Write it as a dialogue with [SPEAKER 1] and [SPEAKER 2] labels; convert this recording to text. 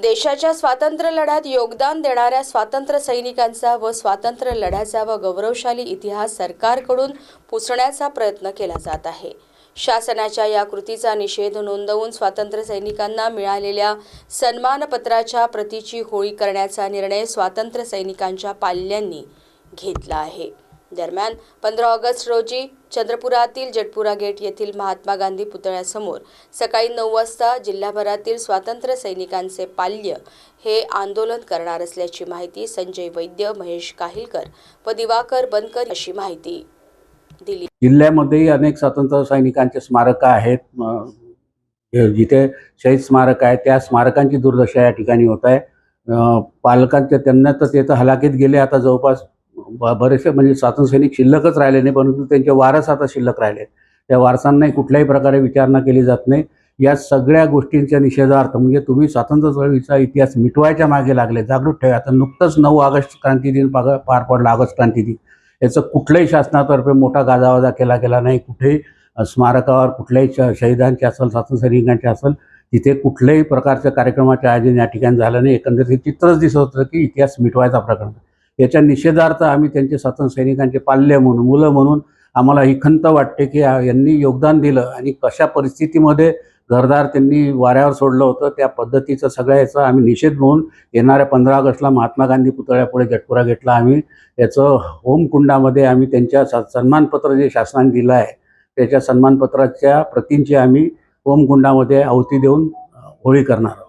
[SPEAKER 1] देशाच्या स्वातंत्र्य लढ्यात योगदान देणाऱ्या स्वातंत्र्य सैनिकांचा व स्वातंत्र्य लढ्याचा व गौरवशाली इतिहास सरकारकडून पुसण्याचा प्रयत्न केला जात आहे. शासनाच्या या कृतीचा निषेध नोंदवून स्वातंत्र्य सैनिकांना मिळालेल्या सन्मानपत्राच्या प्रतीची होळी करण्याचा निर्णय स्वातंत्र्य सैनिकांच्या पाल्यांनी घेतला आहे. दरम्यान पंधरा ऑगस्ट रोजी चंद्रपुरातील जटपुरा गेट येथील महात्मा गांधी पुतळ्यासमोर सकाळी नऊ वाजता जिल्हाभरातील स्वातंत्र्य सैनिकांचे पाल्य हे आंदोलन करणार असल्याची माहिती संजय वैद्य महेश काहिलकर व दिवाकर बनकर अशी माहिती दिली.
[SPEAKER 2] जिल्ह्यामध्येही अनेक स्वातंत्र्य सैनिकांचे स्मारकं आहेत. जिथे शहीद स्मारक आहे त्या स्मारकांची दुर्दशा या ठिकाणी होत आहे. पालकांच्या पालकांचे त्यांना तर ते तर हलाखीत गेले. आता जवळपास बरेचसे म्हणजे स्वातंत्र्यसैनिक शिल्लकच राहिले नाही परंतु त्यांचे वारस आता शिल्लक राहिले त्या वारसांनाही कुठल्याही प्रकारे विचारणा केली जात नाही. या सगळ्या गोष्टींच्या निषेधार्थ म्हणजे तुम्ही स्वातंत्र्य चळवळीचा इतिहास मिटवायच्या मागे लागले जागृत ठेवा. आता नुकतंच नऊ ऑगस्ट क्रांती दिन पाग- पार पडला ऑगस्ट क्रांती दिन. याचं कुठल्याही शासनातर्फे मोठा गाजावाजा केला गेला नाही. कुठेही स्मारकावर कुठल्याही श शहीदांचे असेल स्वातंत्र्य सैनिकांचे असेल तिथे कुठल्याही प्रकारच्या कार्यक्रमाचे आयोजन या ठिकाणी झालं नाही. एकंदरीत चित्रच दिसत होतं की इतिहास मिटवायचा प्रकरण याच्या निषेधार्थ आम्ही त्यांचे स्वातंत्र्य सैनिकांचे पाल्य म्हणून मुलं म्हणून आम्हाला ही खंत वाटते की यांनी योगदान दिलं आणि कशा परिस्थितीमध्ये घरदार त्यांनी वाऱ्यावर सोडलं होतं त्या पद्धतीचं सगळ्या याचा आम्ही निषेध म्हणून येणाऱ्या पंधरा ऑगस्टला महात्मा गांधी पुतळ्यापुढे जटपुरा घेतला आम्ही. याचं होमकुंडामध्ये आम्ही त्यांच्या सन्मानपत्र जे शासनाने दिलं आहे त्याच्या सन्मानपत्राच्या प्रतींची आम्ही होमकुंडामध्ये आहुती देऊन होळी करणार आहोत.